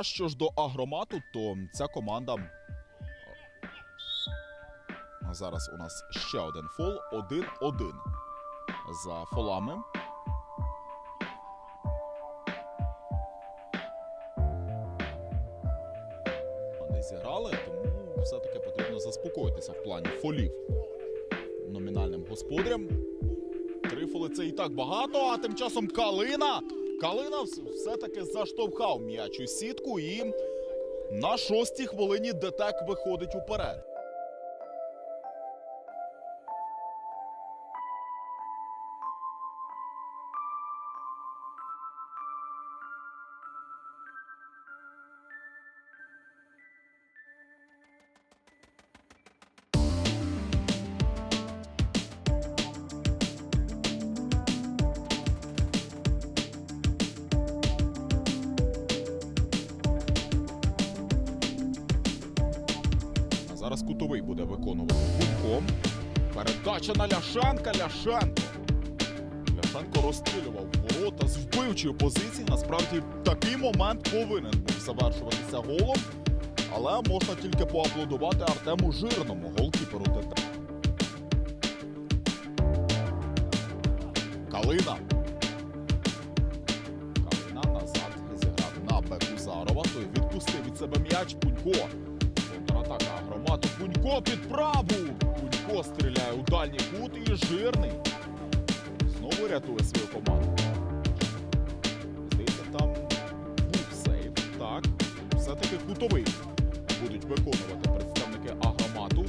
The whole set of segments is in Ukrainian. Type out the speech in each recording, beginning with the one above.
А що ж до агромату, то ця команда. Зараз у нас ще один фол. 1-1 за фолами. Не зіграли, тому все-таки потрібно заспокоїтися в плані фолів номінальним господарям. Три фоли це і так багато, а тим часом Калина. Калина все-таки заштовхав м'яч у сітку і на шостій хвилині ДТЕК виходить уперед. Зараз кутовий буде виконувати Гудком. Передача на Ляшенка. Ляшенко. Ляшенко розстрілював ворота з вбивчої позиції. Насправді такий момент повинен був завершуватися голом. Але можна тільки поаплодувати Артему Жирному, голкіперу ДТ. Калина. Калина назад зіграв на Бекузарова. Той відпустив від себе м'яч Пунько. Контратака Під праву. Пунько стріляє у дальній кут і жирний. Знову рятує свою команду. Здається, там був сейв. Так. Все-таки кутовий будуть виконувати представники Агромату.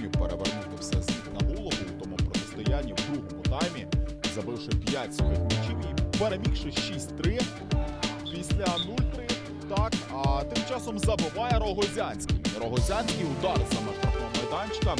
Не перевернути все ніг на голову у тому протистоянні в другому таймі, забивши 5 сухих м'ячів і перемігши 6-3 після 0-3. Так, а тим часом забиває Рогозянський. Рогозянський удар за штрафного майданчика.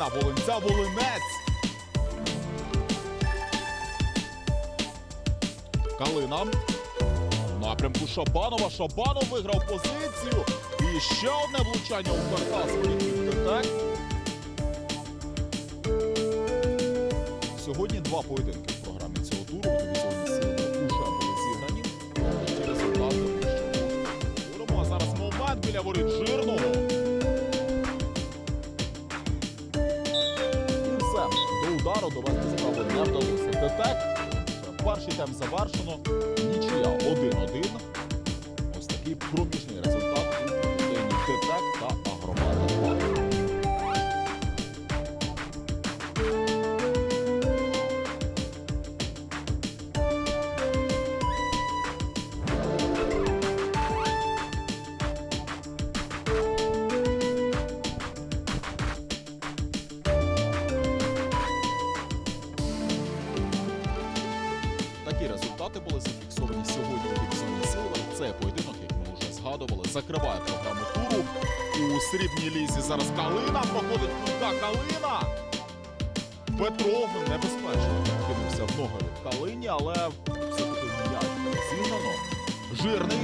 На Волинця Волинець. Калина. В напрямку Шабанова. Шабанов виграв позицію. І ще одне влучання у каркас Так? Сьогодні два поєдинки ДТЕК. Перший тайм завершено. Нічия 1-1. Сили. Поєдинок, як ми вже згадували, закриває програму туру. У срібній лізі зараз Калина проходить кулька Калина. Петров небезпечно кинувся в ноги Калині, але все-таки м'яч було зіграно. Жирний.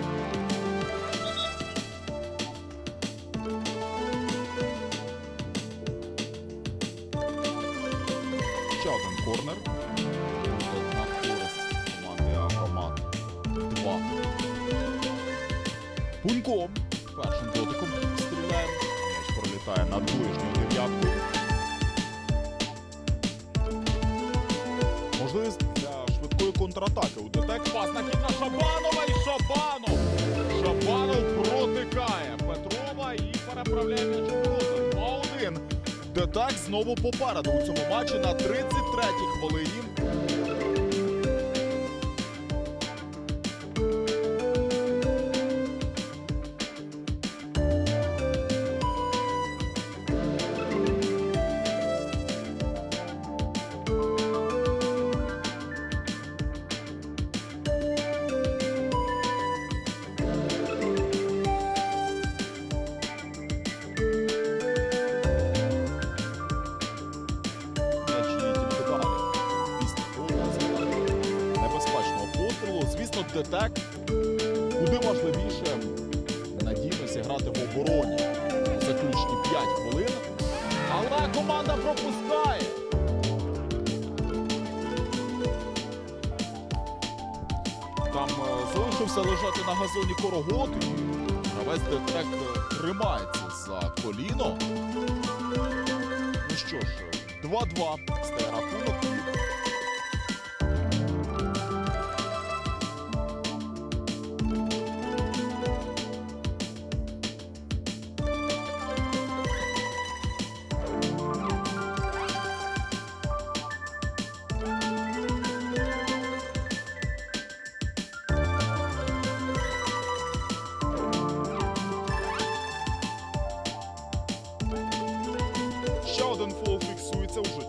Ще один корнер. Федором. Першим дотиком стріляє. М'яч пролітає над ближньою дев'яткою. Можливість для швидкої контратаки. У ДЕТЕК пас на хід на Шабанова і Шабанов. Шабанов протикає Петрова і переправляє м'яч у куток. Знову попереду у цьому матчі на 33-й хвилині. Звісно, ДТЕК куди важливіше надійно зіграти в обороні у заключні 5 хвилин. Але команда пропускає. Там е, залишився лежати на газоні корогот. Гравець ДТЕК е, тримається за коліно. Ну що ж, 2-2 стає рахунок.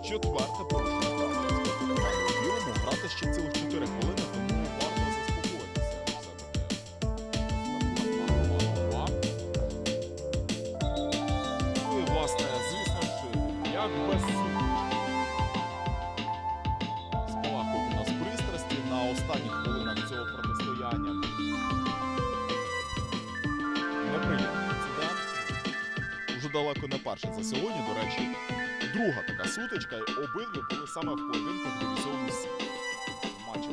Четверте порушення правил білому. Грати ще цілих 4 хвилини, тому варто заспокоїтися. Ну як без спалахують нас пристрасті на останніх хвилинах цього протистояння. Неприємний інцидент. Уже далеко не перше за сьогодні, до речі. Друга така сутичка, і обидві були саме в поєдинках дивізіону Сі. Матчі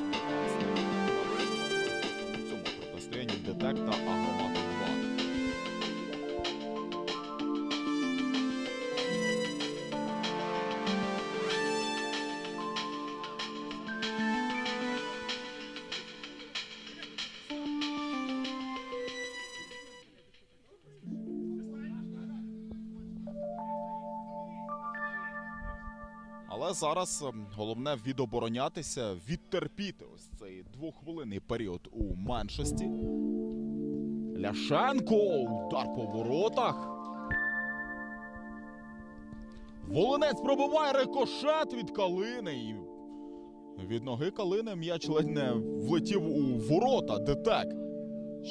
у цьому протистоянні Детек та Агромат Але зараз ем, головне відоборонятися, відтерпіти ось цей двоххвилинний період у меншості. Ляшенко, удар по воротах. Волинець пробиває рикошет від Калини. І від ноги Калини м'яч ледь не влетів у ворота. Детек.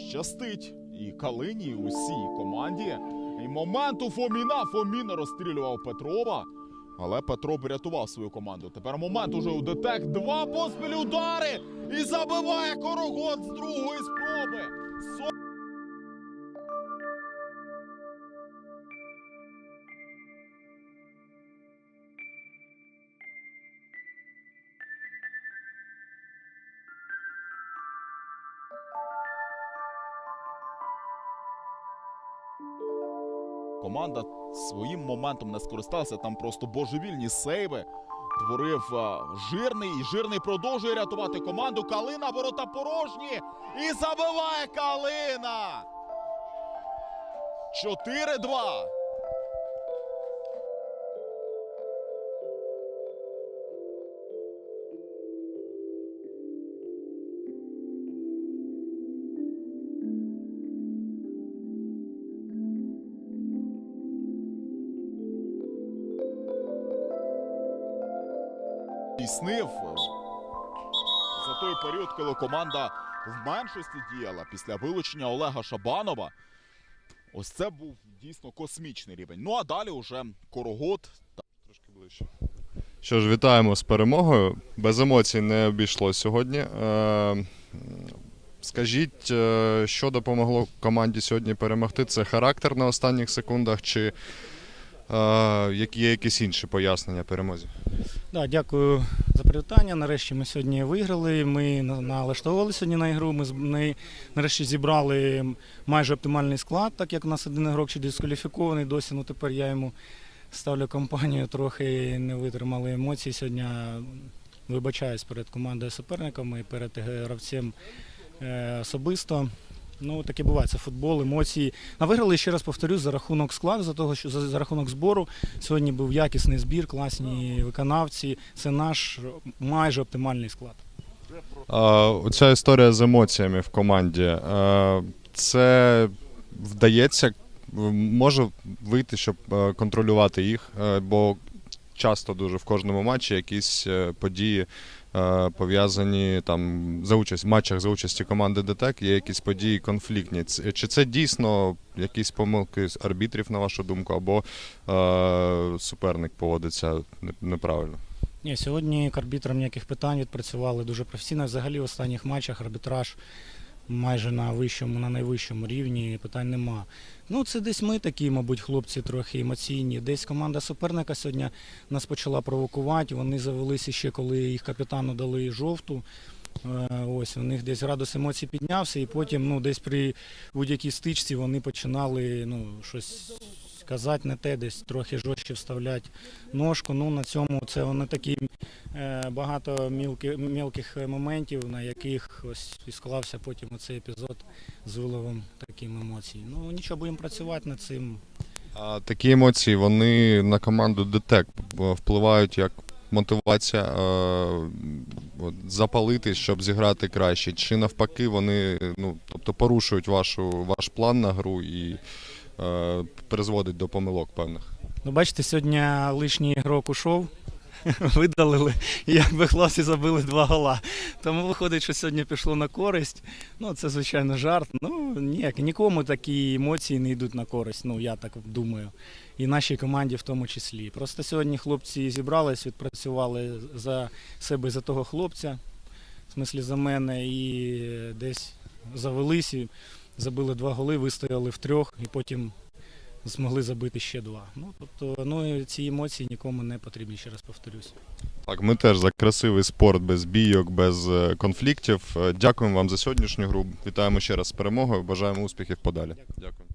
Щастить і Калині, і усій команді. І момент у Фоміна. Фомін розстрілював Петрова. Але Петро врятував свою команду. Тепер момент уже у ДТЕК. Два поспіль удари! І забиває Корогот з другої спроби. Команда своїм моментом не скористалася. Там просто божевільні сейви. Творив а, жирний, і жирний продовжує рятувати команду. Калина ворота порожні. І забиває Калина. 4-2. Здійснив е, за той період, коли команда в меншості діяла після вилучення Олега Шабанова. Ось це був дійсно космічний рівень. Ну а далі вже Корогот Трошки ближче. Що ж, вітаємо з перемогою. Без емоцій не обійшло сьогодні. Е, скажіть, е, що допомогло команді сьогодні перемогти? Це характер на останніх секундах, чи є якісь інші пояснення перемозі? Да, дякую за привітання. Нарешті ми сьогодні виграли. Ми на- налаштовували сьогодні на ігру. Ми ми нарешті зібрали майже оптимальний склад, так як у нас один ігрок ще дискваліфікований досі. Ну тепер я йому ставлю компанію, трохи не витримали емоцій. Сьогодні вибачаюсь перед командою суперниками і перед гравцем е, особисто. Ну, таке буває, це футбол, емоції. А виграли, ще раз повторюсь, за рахунок складу, за того, що за, за рахунок збору. Сьогодні був якісний збір, класні виконавці. Це наш майже оптимальний склад. А, оця історія з емоціями в команді. е, Це вдається, може вийти, щоб е, контролювати їх, е, бо часто дуже в кожному матчі якісь е, події е, пов'язані там за участь в матчах за участі команди ДТЕК, є якісь події конфліктні. Чи це дійсно якісь помилки з арбітрів, на вашу думку, або е, суперник поводиться неправильно? Ні, сьогодні к арбітрам ніяких питань відпрацювали дуже професійно. Взагалі в останніх матчах арбітраж майже на вищому, на найвищому рівні питань нема. Ну, це десь ми такі, мабуть, хлопці трохи емоційні. Десь команда суперника сьогодні нас почала провокувати. Вони завелися ще, коли їх капітану дали жовту. Е, Ось у них десь градус емоцій піднявся, і потім ну, десь при будь-якій стичці вони починали ну, щось казати не те, десь трохи жорстче вставляти ножку. Ну на цьому це вони такі е, багато мілки, мілких моментів, на яких ось і склався потім оцей епізод з виливом таким емоцій. Ну нічого, будемо працювати над цим. А такі емоції вони на команду ДТЕК впливають як мотивація е, запалити, щоб зіграти краще, чи навпаки вони ну, тобто порушують вашу, ваш план на гру і е, призводить до помилок певних. Ну, бачите, сьогодні лишній ігрок ушов. Видалили, і якби хлопці забили два гола. Тому виходить, що сьогодні пішло на користь. Ну, це, звичайно, жарт. Ну, ніяк, нікому такі емоції не йдуть на користь, ну я так думаю. І нашій команді в тому числі. Просто сьогодні хлопці зібрались, відпрацювали за себе, за того хлопця, в смислі за мене, і десь завелись, забили два голи, вистояли в трьох, і потім змогли забити ще два. Ну, тобто, ну, ці емоції нікому не потрібні, ще раз повторюсь. Так, ми теж за красивий спорт без бійок, без е, конфліктів. Е, Дякуємо вам за сьогоднішню гру. Вітаємо ще раз з перемогою. Бажаємо успіхів подалі. Дякую.